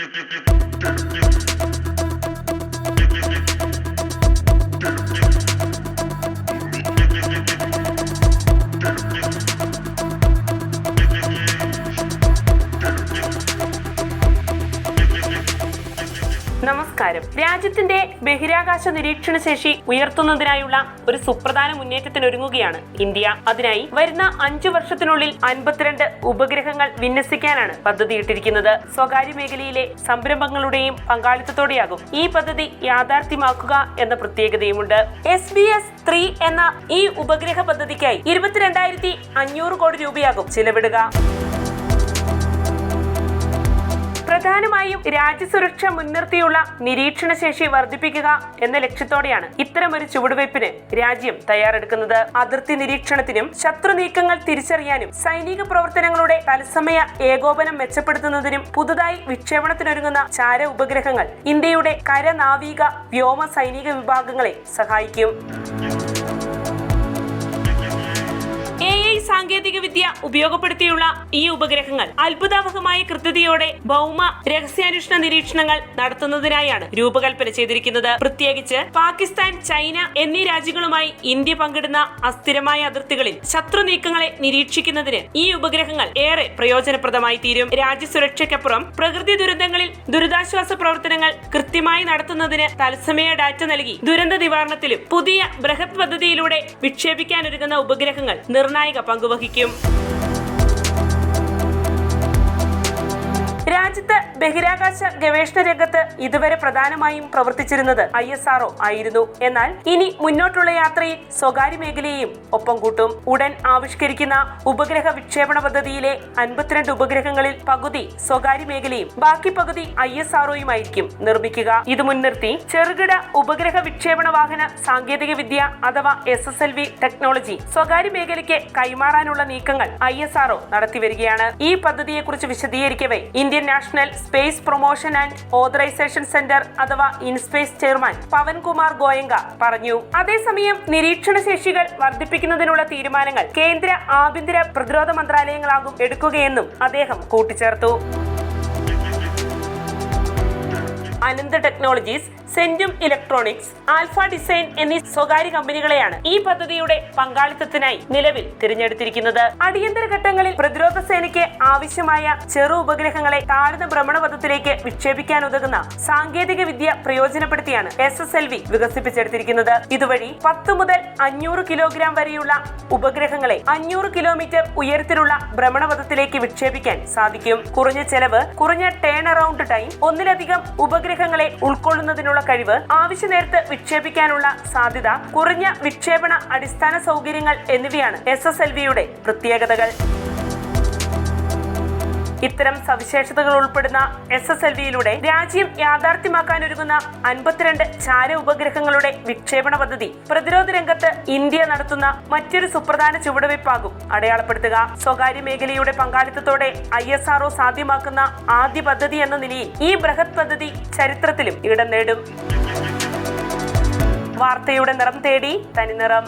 Thank you. നമസ്കാരം. രാജ്യത്തിന്റെ ബഹിരാകാശ നിരീക്ഷണ ശേഷി ഉയർത്തുന്നതിനായുള്ള ഒരു സുപ്രധാന മുന്നേറ്റത്തിന് ഒരുങ്ങുകയാണ് ഇന്ത്യ. അതിനായി വരുന്ന അഞ്ചു വർഷത്തിനുള്ളിൽ അൻപത്തിരണ്ട് ഉപഗ്രഹങ്ങൾ വിന്യസിക്കാനാണ് പദ്ധതിയിട്ടിരിക്കുന്നത്. സ്വകാര്യ മേഖലയിലെ സംരംഭങ്ങളുടെയും പങ്കാളിത്തത്തോടെയാകും ഈ പദ്ധതി യാഥാർത്ഥ്യമാക്കുക എന്ന പ്രത്യേകതയുമുണ്ട്. എസ് ബി എസ് ത്രീ എന്ന ഈ ഉപഗ്രഹ പദ്ധതിക്കായി ഇരുപത്തിരണ്ടായിരത്തി അഞ്ഞൂറ് കോടി രൂപയാകും ചിലവിടുക. പ്രധാനമായും രാജ്യസുരക്ഷ മുൻനിർത്തിയുള്ള നിരീക്ഷണ ശേഷി വർദ്ധിപ്പിക്കുക എന്ന ലക്ഷ്യത്തോടെയാണ് ഇത്തരമൊരു ചുവടുവയ്പ്പിന് രാജ്യം തയ്യാറെടുക്കുന്നത്. അതിർത്തി നിരീക്ഷണത്തിനും ശത്രു നീക്കങ്ങൾ തിരിച്ചറിയാനും സൈനിക പ്രവർത്തനങ്ങളുടെ തത്സമയ ഏകോപനം മെച്ചപ്പെടുത്തുന്നതിനും പുതുതായി വിക്ഷേപണത്തിനൊരുങ്ങുന്ന ചാര ഉപഗ്രഹങ്ങൾ ഇന്ത്യയുടെ കര നാവിക വ്യോമ സൈനിക വിഭാഗങ്ങളെ സഹായിക്കും. സാങ്കേതിക വിദ്യ ഉപയോഗപ്പെടുത്തിയുള്ള ഈ ഉപഗ്രഹങ്ങൾ അത്ഭുതാവഹമായ കൃത്യതയോടെ ഭൗമ രഹസ്യാന്വേഷണ നിരീക്ഷണങ്ങൾ നടത്തുന്നതിനായാണ് രൂപകൽപ്പന ചെയ്തിരിക്കുന്നത്. പ്രത്യേകിച്ച് പാകിസ്ഥാൻ ചൈന എന്നീ രാജ്യങ്ങളുമായി ഇന്ത്യ പങ്കിടുന്ന അസ്ഥിരമായ അതിർത്തികളിൽ ശത്രു നീക്കങ്ങളെ നിരീക്ഷിക്കുന്നതിന് ഈ ഉപഗ്രഹങ്ങൾ ഏറെ പ്രയോജനപ്രദമായി തീരും. രാജ്യസുരക്ഷയ്ക്കപ്പുറം പ്രകൃതി ദുരന്തങ്ങളിൽ ദുരിതാശ്വാസ പ്രവർത്തനങ്ങൾ കൃത്യമായി നടത്തുന്നതിന് തത്സമയ ഡാറ്റ നൽകി ദുരന്ത നിവാരണത്തിലും പുതിയ ബൃഹത് പദ്ധതിയിലൂടെ വിക്ഷേപിക്കാനൊരുങ്ങുന്ന ഉപഗ്രഹങ്ങൾ നിർണായക പങ്കുവഹിക്കും. രാജ്യത്ത് ബഹിരാകാശ ഗവേഷണ രംഗത്ത് ഇതുവരെ പ്രധാനമായും പ്രവർത്തിച്ചിരുന്നത് ഐ എസ് ആർഒ ആയിരുന്നു. എന്നാൽ ഇനി മുന്നോട്ടുള്ള യാത്രയിൽ സ്വകാര്യ മേഖലയെയും ഒപ്പം കൂട്ടും. ഉടൻ ആവിഷ്കരിക്കുന്ന ഉപഗ്രഹ വിക്ഷേപണ പദ്ധതിയിലെ അൻപത്തിരണ്ട് ഉപഗ്രഹങ്ങളിൽ പകുതി സ്വകാര്യ മേഖലയും ബാക്കി പകുതി ഐ എസ് ആർഒയുമായിരിക്കും നിർമ്മിക്കുക. ഇത് മുൻനിർത്തി ചെറുകിട ഉപഗ്രഹ വിക്ഷേപണ വാഹന സാങ്കേതിക വിദ്യ അഥവാ S S L V technology സ്വകാര്യ മേഖലയ്ക്ക് കൈമാറാനുള്ള നീക്കങ്ങൾ ഐ എസ് ആർഒ നടത്തിവരികയാണ്. ഈ പദ്ധതിയെക്കുറിച്ച് വിശദീകരിക്കവേ Indian National Space Promotion and Authorisation Centre അഥവാ ഇൻസ്പേസ് ചെയർമാൻ പവൻകുമാർ ഗോയങ്ക പറഞ്ഞു. അതേസമയം നിരീക്ഷണ ശേഷികൾ വർദ്ധിപ്പിക്കുന്നതിനുള്ള തീരുമാനങ്ങൾ കേന്ദ്ര ആഭ്യന്തര പ്രതിരോധ മന്ത്രാലയങ്ങളാകും എടുക്കുകയെന്നും അദ്ദേഹം കൂട്ടിച്ചേർത്തു. അനന്ത ടെക്നോളജീസ് സെന്റും ഇലക്ട്രോണിക്സ് ആൽഫ ഡിസൈൻ എന്നീ സ്വകാര്യ കമ്പനികളെയാണ് ഈ പദ്ധതിയുടെ പങ്കാളിത്തത്തിനായി നിലവിൽ തിരഞ്ഞെടുത്തിരിക്കുന്നത്. അടിയന്തര ഘട്ടങ്ങളിൽ പ്രതിരോധ സേനയ്ക്ക് ആവശ്യമായ ചെറു ഉപഗ്രഹങ്ങളെ താഴ്ന്ന ഭ്രമണപഥത്തിലേക്ക് വിക്ഷേപിക്കാൻ ഉതകുന്ന സാങ്കേതിക വിദ്യ പ്രയോജനപ്പെടുത്തിയാണ് എസ് എസ് എൽ വി വികസിപ്പിച്ചെടുത്തിരിക്കുന്നത്. ഇതുവഴി പത്ത് മുതൽ അഞ്ഞൂറ് കിലോഗ്രാം വരെയുള്ള ഉപഗ്രഹങ്ങളെ അഞ്ഞൂറ് കിലോമീറ്റർ ഉയരത്തിലുള്ള ഭ്രമണപഥത്തിലേക്ക് വിക്ഷേപിക്കാൻ സാധിക്കും. കുറഞ്ഞ ചെലവ് കുറഞ്ഞ ടേൺ അറൌണ്ട് ടൈം ഒന്നിലധികം ഉപഗ്രഹങ്ങളെ ഉൾക്കൊള്ളുന്നതിനുള്ള കഴിവ് ആവശ്യ നേരത്ത് വിക്ഷേപിക്കാനുള്ള സാധ്യത കുറഞ്ഞ വിക്ഷേപണ അടിസ്ഥാന സൗകര്യങ്ങൾ എന്നിവയാണ് എസ് എസ് എൽ വിയുടെ പ്രത്യേകതകൾ. ഇത്തരം സവിശേഷതകൾ ഉൾപ്പെടുന്ന എസ് എസ് എൽ വിയിലൂടെ രാജ്യം യാഥാർത്ഥ്യമാക്കാൻ ഒരുങ്ങുന്ന അൻപത്തിരണ്ട് ചാര ഉപഗ്രഹങ്ങളുടെ വിക്ഷേപണ പദ്ധതി പ്രതിരോധ രംഗത്ത് ഇന്ത്യ നടത്തുന്ന മറ്റൊരു സുപ്രധാന ചുവടുവയ്പ്പാകും അടയാളപ്പെടുത്തുക സ്വകാര്യ മേഖലയുടെ പങ്കാളിത്തത്തോടെ ഐ എസ് ആർഒ സാധ്യമാക്കുന്ന ആദ്യ പദ്ധതി എന്ന നിലയിൽ ഈ ബൃഹത് പദ്ധതി ചരിത്രത്തിലും ഇടം നേടും. വാർത്തയുടെ നിറം തേടി തനിനിറം.